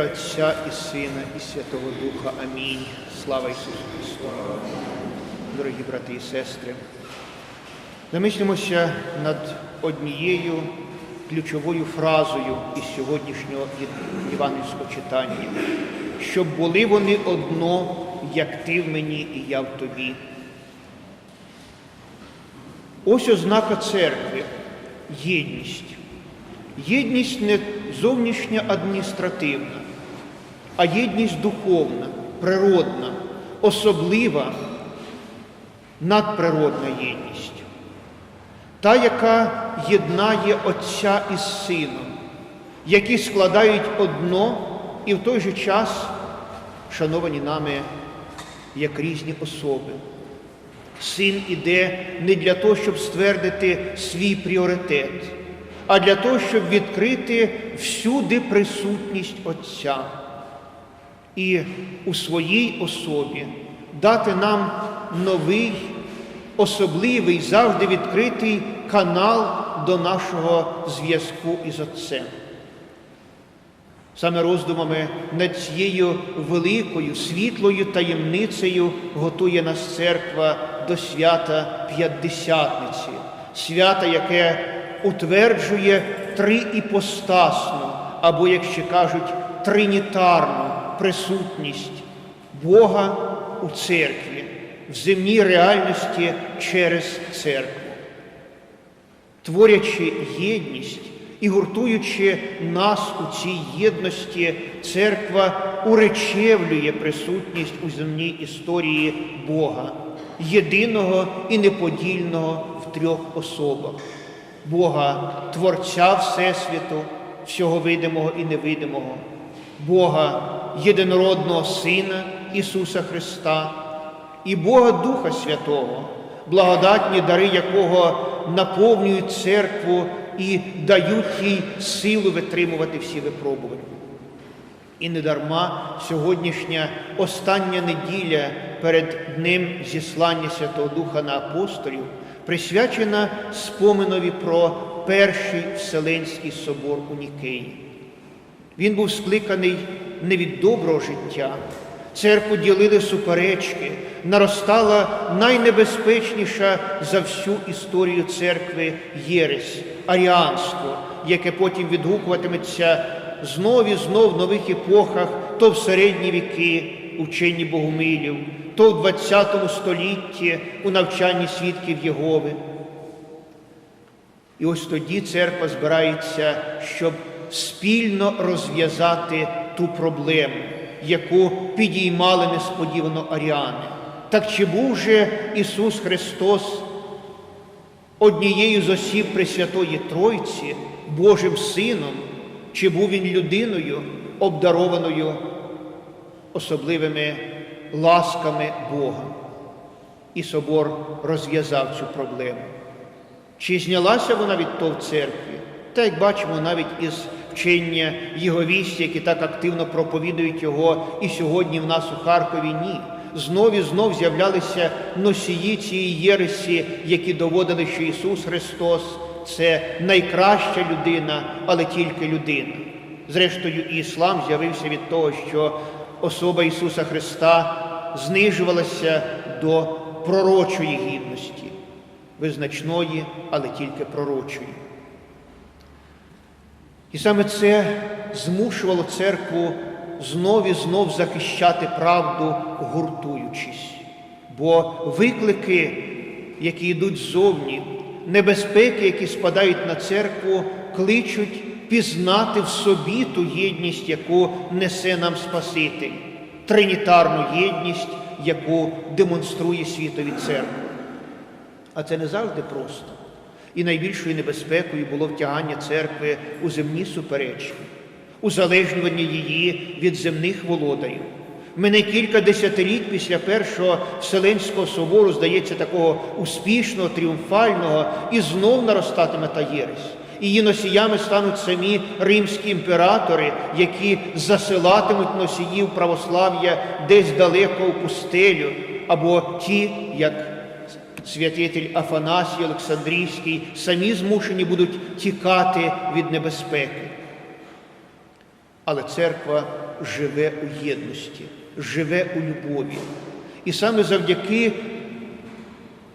Отця і Сина, і Святого Духа. Амінь. Слава Ісусу Христу. Дорогі брати і сестри, замислимося над однією ключовою фразою із сьогоднішнього євангельського читання, щоб були вони одно, як ти в мені і я в тобі. Ось ознака церкви єдність. Єдність не зовнішня адміністративна, а єдність духовна, природна, особлива, надприродна єдність. Та, яка єднає Отця із Сином, які складають одно і в той же час, шановані нами, як різні особи. Син іде не для того, щоб ствердити свій пріоритет, а для того, щоб відкрити всюди присутність Отця і у своїй особі дати нам новий, особливий, завжди відкритий канал до нашого зв'язку із Отцем. Саме роздумами над цією великою світлою таємницею готує нас церква до свята П'ятдесятниці, свята, яке утверджує триіпостасну, або, як ще кажуть, тринітарну присутність Бога у церкві, в земній реальності через церкву. Творячи єдність і гуртуючи нас у цій єдності, церква уречевлює присутність у земній історії Бога, єдиного і неподільного в трьох особах. Бога Творця Всесвіту, всього видимого і невидимого, Бога єдинородного Сина Ісуса Христа і Бога Духа Святого, благодатні дари якого наповнюють церкву і дають їй силу витримувати всі випробування. І недарма сьогоднішня остання неділя перед Днем зіслання Святого Духа на апостолів присвячена споминові про перший Вселенський собор у Нікеї. Він був скликаний не від доброго життя. Церкву ділили суперечки, наростала найнебезпечніша за всю історію церкви єресь, аріанство, яке потім відгукуватиметься знов і знов в нових епохах, то в середні віки у вченні Богомилів, то в ХХ столітті у навчанні свідків Єгови. І ось тоді церква збирається, щоб спільно розв'язати ту проблему, яку підіймали несподівано аріани. Так чи був же Ісус Христос однією з осіб Пресвятої Тройці, Божим Сином, чи був Він людиною, обдарованою особливими ласками Бога? І собор розв'язав цю проблему. Чи знялася вона від того в церкві? Та як бачимо, навіть із вчення Єговісті, які так активно проповідують його і сьогодні в нас у Харкові, ні. Знов і знов з'являлися носії цієї єресі, які доводили, що Ісус Христос це найкраща людина, але тільки людина. Зрештою, і іслам з'явився від того, що особа Ісуса Христа знижувалася до пророчої гідності, визначної, але тільки пророчої. І саме це змушувало церкву знов і знов захищати правду, гуртуючись. Бо виклики, які йдуть ззовні, небезпеки, які спадають на церкву, кличуть пізнати в собі ту єдність, яку несе нам Спаситель, тринітарну єдність, яку демонструє світові церква. А це не завжди просто. І найбільшою небезпекою було втягання церкви у земні суперечки, узалежнювання її від земних володарів. Мене кілька десятиліть після Першого Вселенського собору, здається, такого успішного, тріумфального, і знов наростатиме та єресь. Її носіями стануть самі римські імператори, які засилатимуть носіїв православ'я десь далеко у пустелю, або ті, як святитель Афанасій Олександрійський, самі змушені будуть тікати від небезпеки. Але церква живе у єдності, живе у любові. І саме завдяки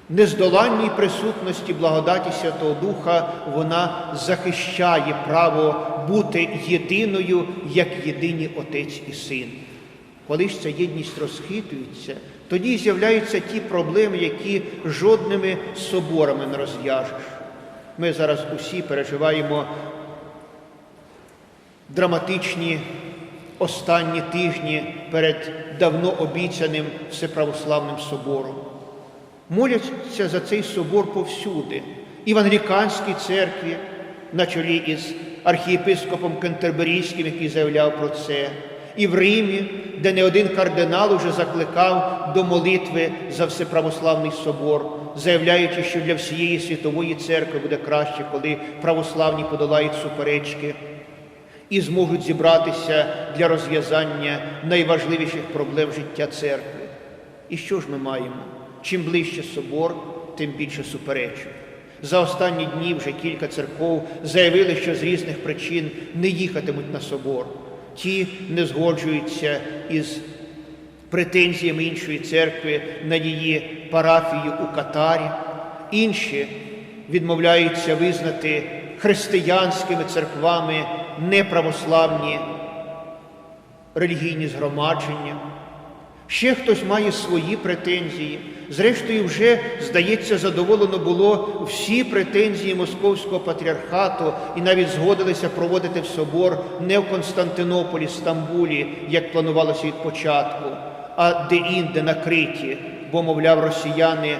нездоланній присутності благодаті Святого Духа вона захищає право бути єдиною, як єдині Отець і Син. Коли ж ця єдність розхитується, тоді з'являються ті проблеми, які жодними соборами не розв'яжеш. Ми зараз усі переживаємо драматичні останні тижні перед давно обіцяним Всеправославним собором. Моляться за цей собор повсюди, і в англіканській церкві, на чолі із архієпископом Кентерберійським, який заявляв про це, і в Римі, де не один кардинал уже закликав до молитви за всеправославний собор, заявляючи, що для всієї світової церкви буде краще, коли православні подолають суперечки і зможуть зібратися для розв'язання найважливіших проблем життя церкви. І що ж ми маємо? Чим ближче собор, тим більше суперечок. За останні дні вже кілька церков заявили, що з різних причин не їхатимуть на собор. Ті не згоджуються із претензіями іншої церкви на її парафію у Катарі, інші відмовляються визнати християнськими церквами неправославні релігійні згромадження. Ще хтось має свої претензії. Зрештою, вже, здається, задоволено було всі претензії Московського патріархату і навіть згодилися проводити в собор не в Константинополі, Стамбулі, як планувалося від початку, а де-інде на Криті, бо, мовляв, росіяни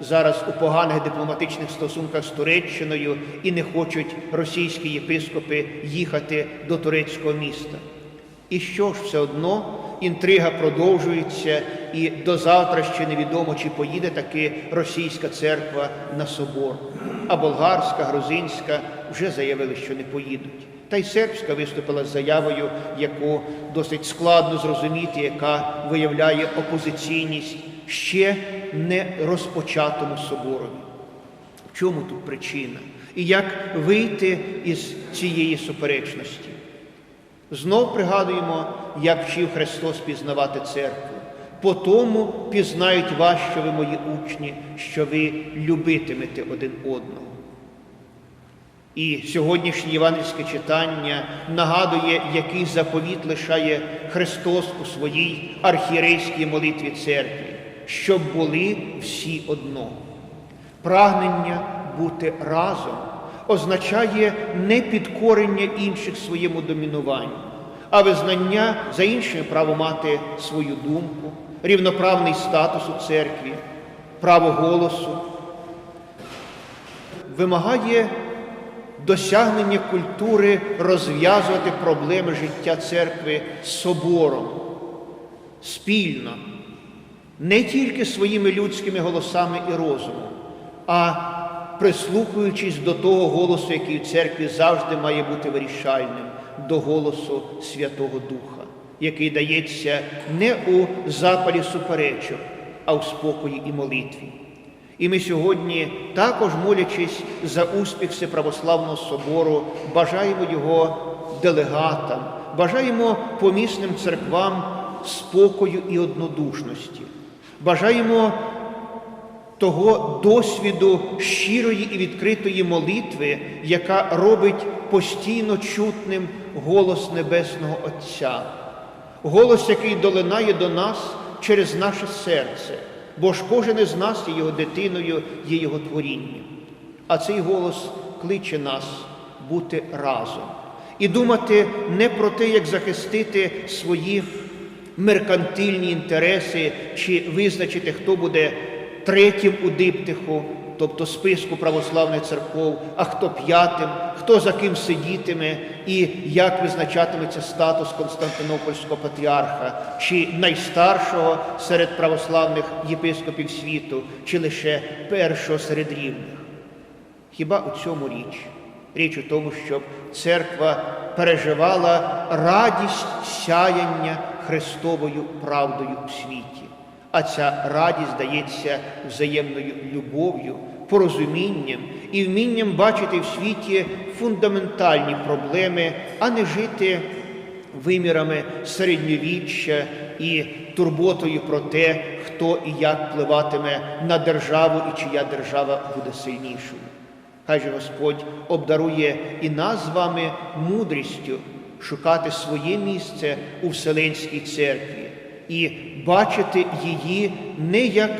зараз у поганих дипломатичних стосунках з Туреччиною і не хочуть російські єпископи їхати до турецького міста. І що ж все одно інтрига продовжується, і до завтра ще невідомо, чи поїде таки російська церква на собор. А болгарська, грузинська вже заявили, що не поїдуть. Та й сербська виступила з заявою, яку досить складно зрозуміти, яка виявляє опозиційність ще не розпочатому соборові. В чому тут причина? І як вийти із цієї суперечності? Знов пригадуємо, як вчив Христос пізнавати церкву. По тому пізнають вас, що ви мої учні, що ви любитимете один одного. І сьогоднішнє євангельське читання нагадує, який заповіт лишає Христос у своїй архієрейській молитві церкві, щоб були всі одно. Прагнення бути разом означає не підкорення інших своєму домінуванню, а визнання за іншим право мати свою думку, рівноправний статус у церкві, право голосу, вимагає досягнення культури розв'язувати проблеми життя церкви собором, спільно, не тільки своїми людськими голосами і розумом, а прислухаючись до того голосу, який в церкві завжди має бути вирішальним, до голосу Святого Духа, який дається не у запалі суперечок, а у спокої і молитві. І ми сьогодні, також молячись за успіх Всеправославного собору, бажаємо його делегатам, бажаємо помісним церквам спокою і однодушності, бажаємо того досвіду щирої і відкритої молитви, яка робить постійно чутним голос Небесного Отця, голос, який долинає до нас через наше серце, бо ж кожен із нас є його дитиною, є його творінням. А цей голос кличе нас бути разом і думати не про те, як захистити свої меркантильні інтереси чи визначити, хто буде третім у диптиху, тобто списку православних церков, а хто п'ятим, хто за ким сидітиме і як визначатиметься статус Константинопольського патріарха, чи найстаршого серед православних єпископів світу, чи лише першого серед рівних. Хіба у цьому річ? Річ у тому, щоб церква переживала радість сяяння Христовою правдою у світі. А ця радість дається взаємною любов'ю, порозумінням і вмінням бачити в світі фундаментальні проблеми, а не жити вимірами середньовіччя і турботою про те, хто і як впливатиме на державу і чия держава буде сильнішою. Хай же Господь обдарує і нас з вами мудрістю шукати своє місце у Вселенській церкві і бачити її не як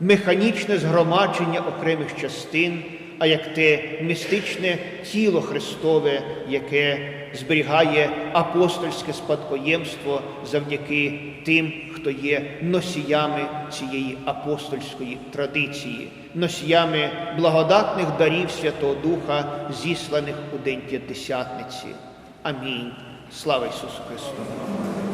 механічне згромадження окремих частин, а як те містичне тіло Христове, яке зберігає апостольське спадкоємство завдяки тим, хто є носіями цієї апостольської традиції, носіями благодатних дарів Святого Духа, зісланих у День П'ятдесятниці. Амінь. Слава Ісусу Христу!